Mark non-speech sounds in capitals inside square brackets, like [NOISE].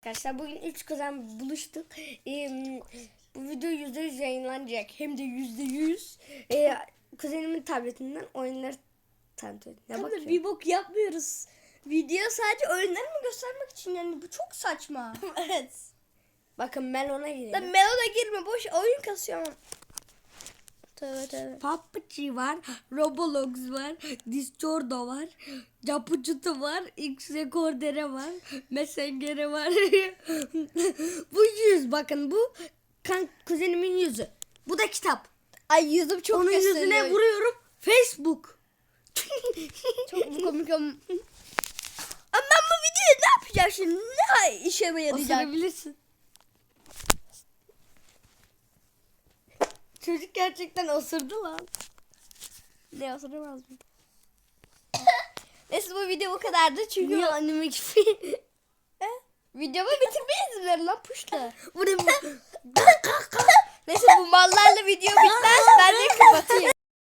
Arkadaşlar bugün üç kuzen buluştuk. Ee, bu video yüzde yüz yayınlanacak. Hem de yüzde yüz. Ee, kuzenimin tabletinden oyunları tanıtıyor. Ne Tabii bakıyorsun? bir bok yapmıyoruz. Video sadece oyunlarımı göstermek için yani bu çok saçma. [LAUGHS] evet. Bakın ben ona Lan girelim. Melo'da girme boş oyun kasıyor Tövbe tövbe. PUBG var, Roblox var, Discordo var, Capucutu var, X Recordere var, Messenger'e var. [LAUGHS] bu yüz bakın bu kan kuzenimin yüzü. Bu da kitap. Ay yüzüm çok Onun gösteriyor. yüzüne vuruyorum. Facebook. [LAUGHS] Çok komik ama. Ama ben bu videoyu ne yapacağım şimdi? Ne işeme yarayacak? Osurabilirsin. Çocuk gerçekten osurdu lan. Ne osuramaz mı? [LAUGHS] Neyse bu video bu kadardı çünkü Niye anneme gibi? videomu bitirmeyiz ver lan puşla. [LAUGHS] Neyse bu mallarla video [LAUGHS]